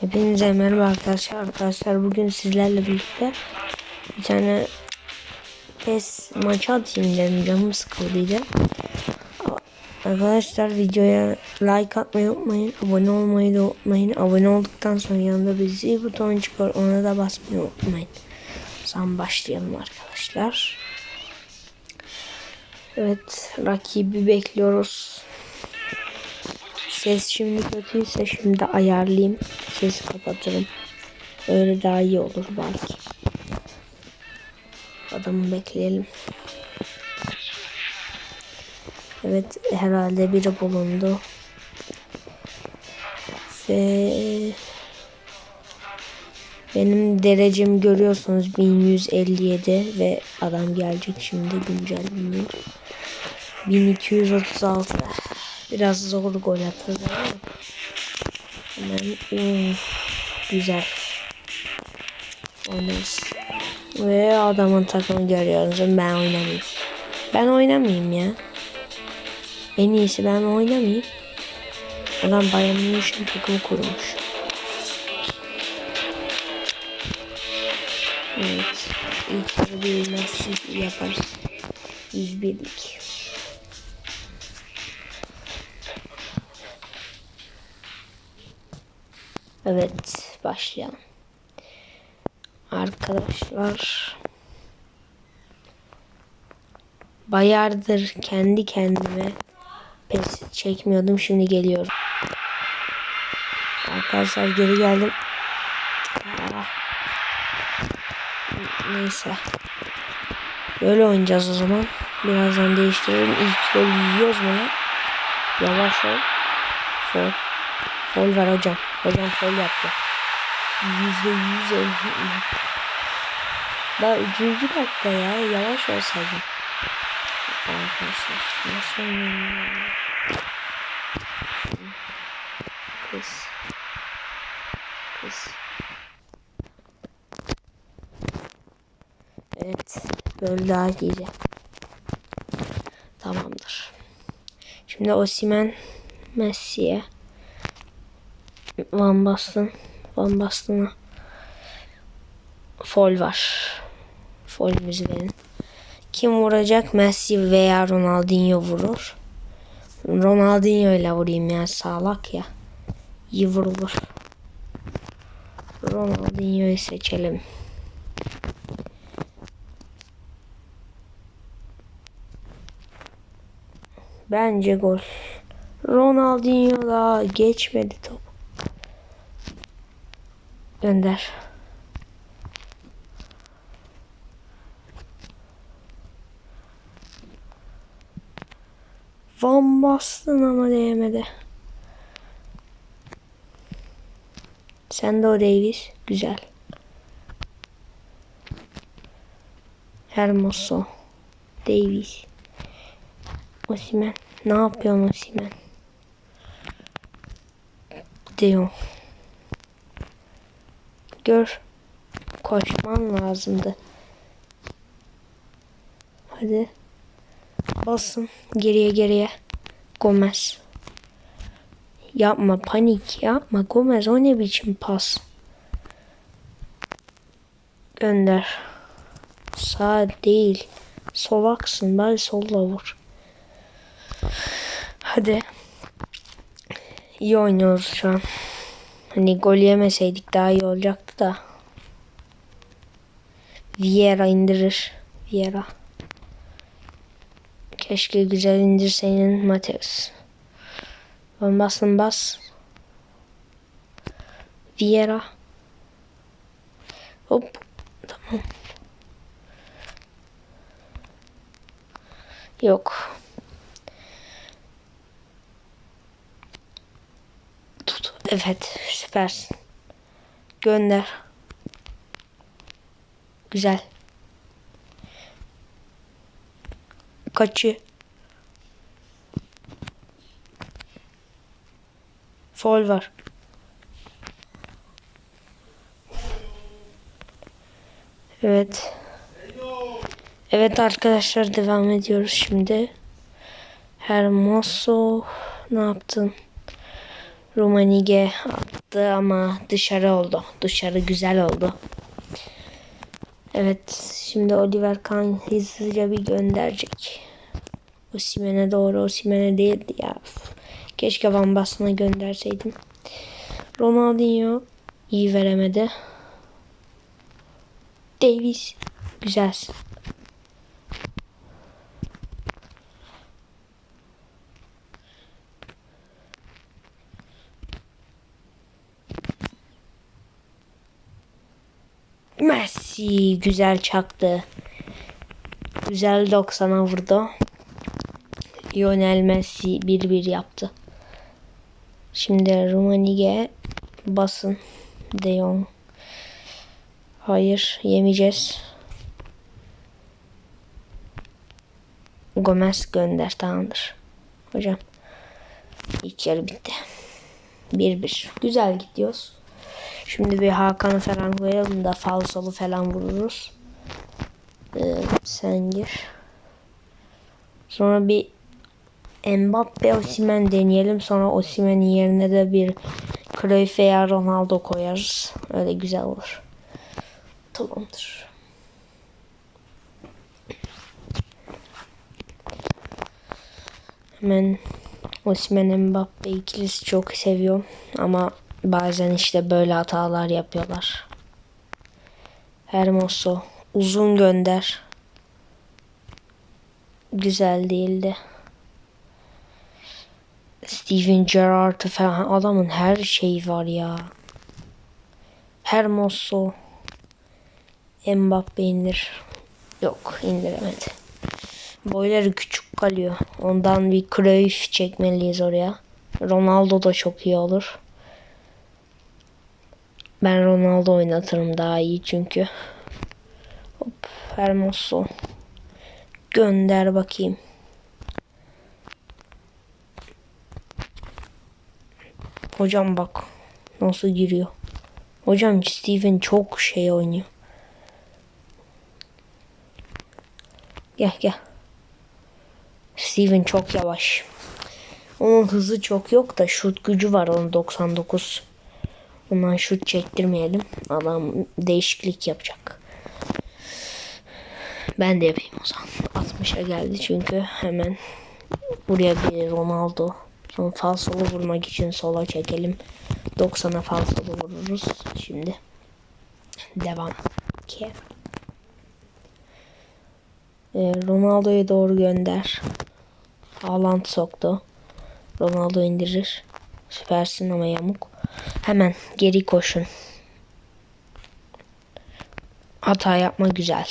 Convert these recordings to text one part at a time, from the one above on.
Hepinize merhaba arkadaşlar. Arkadaşlar bugün sizlerle birlikte bir tane PES maçı atayım dedim. Canım sıkıldıydı. Arkadaşlar videoya like atmayı unutmayın. Abone olmayı da unutmayın. Abone olduktan sonra yanında bir zil butonu çıkar. Ona da basmayı unutmayın. Zaman başlayalım arkadaşlar. Evet rakibi bekliyoruz. Ses şimdi kötüyse şimdi ayarlayayım. Sesi kapatırım. Öyle daha iyi olur belki. Adamı bekleyelim. Evet herhalde biri bulundu. Ve benim derecem görüyorsunuz 1157 ve adam gelecek şimdi güncelleniyor. 1236 Biraz zor gol atıldı ama hemen uf, güzel oynarız. Ve adamın takımı görüyoruz. Ben oynamayayım. Ben oynamayayım ya. En iyisi ben oynamayayım. Adam Bayern Münih'in takımı kurmuş. Evet. İlk bir nasıl yaparız. 101'lik. Evet başlayalım. Arkadaşlar bayardır kendi kendime pes çekmiyordum şimdi geliyorum. Arkadaşlar geri geldim. Ah. Neyse. Böyle oynayacağız o zaman. Birazdan değiştirelim. İlk gol yiyoruz lan? Yavaş ol. Sol. Fol var hocam. Hocam fol yaptı. Yüzde yüz. Daha üçüncü dakika ya. Yavaş olsaydın. Arkadaşlar. Nasıl? Kız. Kız. Evet. Böyle daha iyiydi. Tamamdır. Şimdi Osimen Messi'ye. Van Basten. Van Basten'a fol var. Folümüzü verin. Kim vuracak? Messi veya Ronaldinho vurur. Ronaldinho ile vurayım ya sağlak ya. İyi vurulur. Ronaldinho'yu seçelim. Bence gol. Ronaldinho daha geçmedi top. Gönder. Van bastın ama değmedi. Sen de o Davis. Güzel. Hermoso. Davis. Osimen. Ne yapıyorsun Osimen? Diyor. Gör. Koşman lazımdı. Hadi. Basın. Geriye geriye. Gomez. Yapma panik yapma Gomez o ne biçim pas. Gönder. Sağ değil. Solaksın bari solla vur. Hadi. İyi oynuyoruz şu an. Hani gol yemeseydik daha iyi olacaktı da. Vieira indirir. Vieira. Keşke güzel indirseydin Mateus. Ben basın bas. Vieira. Hop. Tamam. Yok. Tut. Evet. Süpersin. Gönder. Güzel. Kaçı? Foul var. Evet. Evet arkadaşlar devam ediyoruz şimdi. Hermoso ne yaptın? Rumanige attı ama dışarı oldu. Dışarı güzel oldu. Evet şimdi Oliver Kahn hızlıca bir gönderecek. Osimhen'e doğru Osimhen'e değildi ya. Keşke Van Basten'a gönderseydim. Ronaldinho iyi veremedi. Davis güzelsin. Messi güzel çaktı. Güzel 90'a vurdu. Lionel Messi 1-1 yaptı. Şimdi Rumenige basın. De Jong. Hayır yemeyeceğiz. Gomez gönder tamamdır. Hocam ilk yarı bitti. 1-1. Güzel gidiyoruz. Şimdi bir Hakan'ı falan koyalım da falsolu falan vururuz. Ee, sen gir. Sonra bir Mbappe Osimen deneyelim. Sonra Osimen'in yerine de bir Cruyff veya Ronaldo koyarız. Öyle güzel olur. Tamamdır. Hemen Osimhen Mbappe ikilisi çok seviyorum. Ama bazen işte böyle hatalar yapıyorlar. Hermoso uzun gönder. Güzel değildi. Steven Gerrard falan adamın her şeyi var ya. Hermoso Mbappe indir. Yok indiremedi. Boyları küçük kalıyor. Ondan bir Cruyff çekmeliyiz oraya. Ronaldo da çok iyi olur. Ben Ronaldo oynatırım daha iyi çünkü. Hop Hermoso. Gönder bakayım. Hocam bak nasıl giriyor. Hocam Steven çok şey oynuyor. Gel gel. Steven çok yavaş. Onun hızı çok yok da şut gücü var onun 99. Ondan şut çektirmeyelim. Adam değişiklik yapacak. Ben de yapayım o zaman. 60'a geldi çünkü hemen buraya bir Ronaldo. Sonra falsolu vurmak için sola çekelim. 90'a falsolu vururuz. Şimdi devam. Ki. Ee, Ronaldo'ya doğru gönder. Haaland soktu. Ronaldo indirir. Süpersin ama yamuk. Hemen geri koşun. Hata yapma güzel.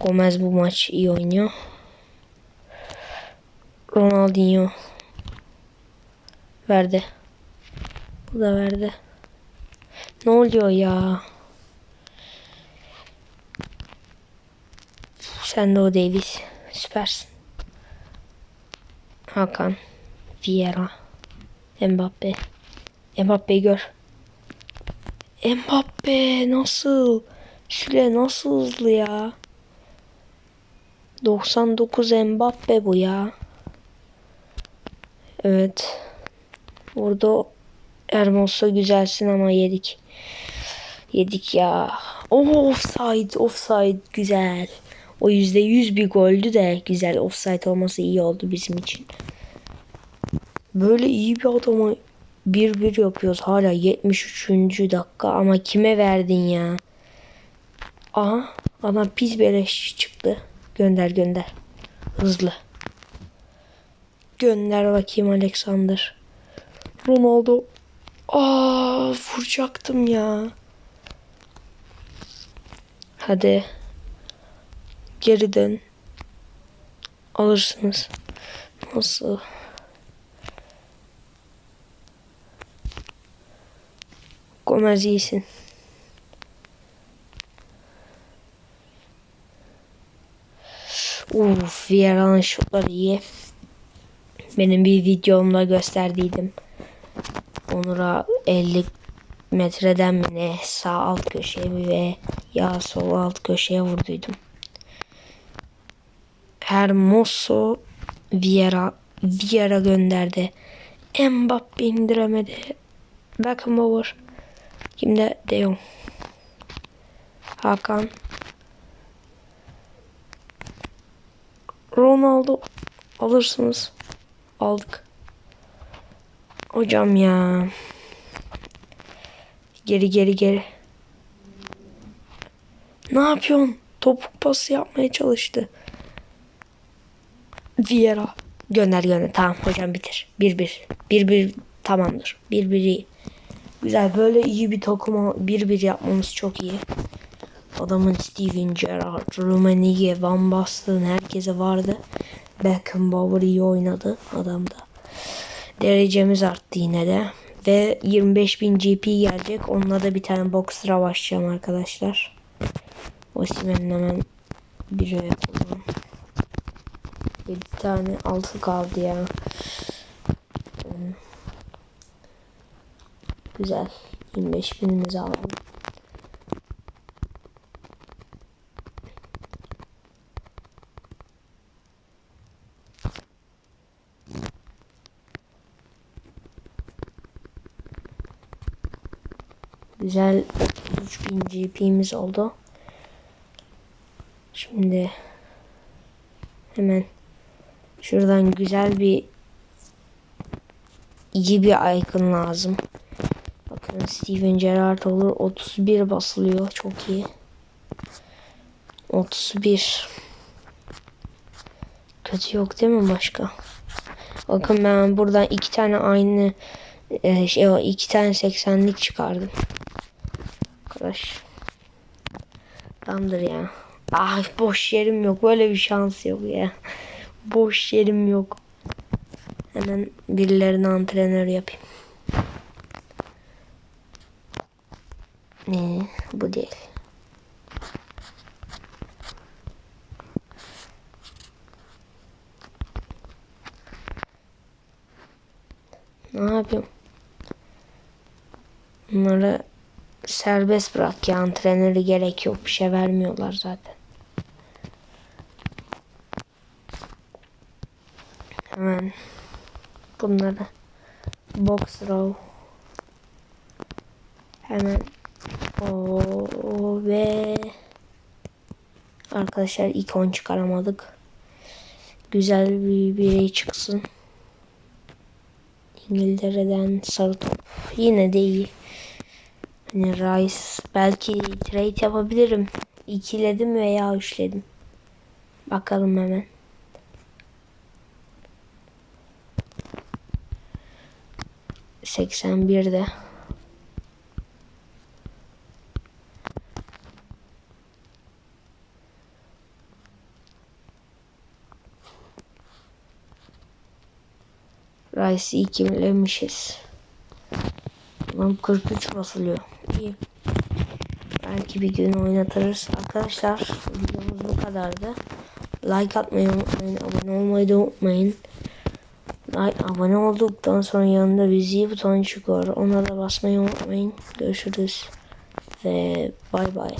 Gomez bu maç iyi oynuyor. Ronaldinho verdi. Bu da verdi. Ne oluyor ya? Sen de o Davis. Süpersin. Hakan. Vieira. Mbappe. Mbappe gör. Mbappe nasıl? Süle nasıl hızlı ya? 99 Mbappe bu ya. Evet. Burada Hermoso güzelsin ama yedik. Yedik ya. Oh offside offside güzel. O yüzde yüz bir goldü de güzel offside olması iyi oldu bizim için. Böyle iyi bir adama bir bir yapıyoruz hala 73. dakika ama kime verdin ya? Aha adam pis beleş çıktı. Gönder gönder. Hızlı. Gönder bakayım Alexander. Ronaldo. Aa vuracaktım ya. Hadi. Geri dön. Alırsınız. Nasıl? Gomez iyisin. Uf, Vieira'nın şutları iyi. Benim bir videomda gösterdiydim. Onur'a 50 metreden mi ne sağ alt köşeye ve ya sol alt köşeye vurduydum. Hermoso Vieira Vieira gönderdi. Mbappe indiremedi. Beckenbauer. Kimde? De Jong. Hakan. Ronaldo alırsınız. Aldık. Hocam ya. Geri geri geri. Ne yapıyorsun? Topuk pası yapmaya çalıştı. Vieira. Gönder gönder. Tamam hocam bitir. 1-1. 1-1 tamamdır. 1-1 iyi. Güzel böyle iyi bir takıma 1-1 yapmamız çok iyi. Adamın Steven Gerrard, Rummenigge, Van Basten herkese vardı. Beckenbauer iyi oynadı adamda. Derecemiz arttı yine de. Ve 25.000 GP gelecek. Onunla da bir tane boxer'a başlayacağım arkadaşlar. Osimhen'in hemen bir yapalım. 7 tane altı kaldı ya. Hmm. Güzel. 25 binimizi alalım. Güzel 3000 GP'miz oldu. Şimdi hemen şuradan güzel bir iyi bir icon lazım. Steven Gerrard olur. 31 basılıyor. Çok iyi. 31. Kötü yok değil mi başka? Bakın ben buradan iki tane aynı e, şey iki tane 80'lik çıkardım. Arkadaş. Tamamdır ya. Ah boş yerim yok. Böyle bir şans yok ya. Boş yerim yok. Hemen birilerini antrenör yapayım. Ne? Bu değil. Ne yapayım? Bunları serbest bırak ya antrenörü gerek yok bir şey vermiyorlar zaten. Hemen bunları box row hemen o ve arkadaşlar ikon çıkaramadık. Güzel bir birey çıksın. İngiltere'den sarı top. Yine de iyi. Hani Rice belki trade yapabilirim. İkiledim veya üçledim. Bakalım hemen. Seksen birde. Rice'i ikimlemişiz. Tamam 43 basılıyor. İyi. Belki bir gün oynatırız. Arkadaşlar videomuz bu kadardı. Like atmayı unutmayın. Abone olmayı da unutmayın. Like, abone olduktan sonra yanında bir zil butonu çıkıyor. Ona da basmayı unutmayın. Görüşürüz. Ve bay bay.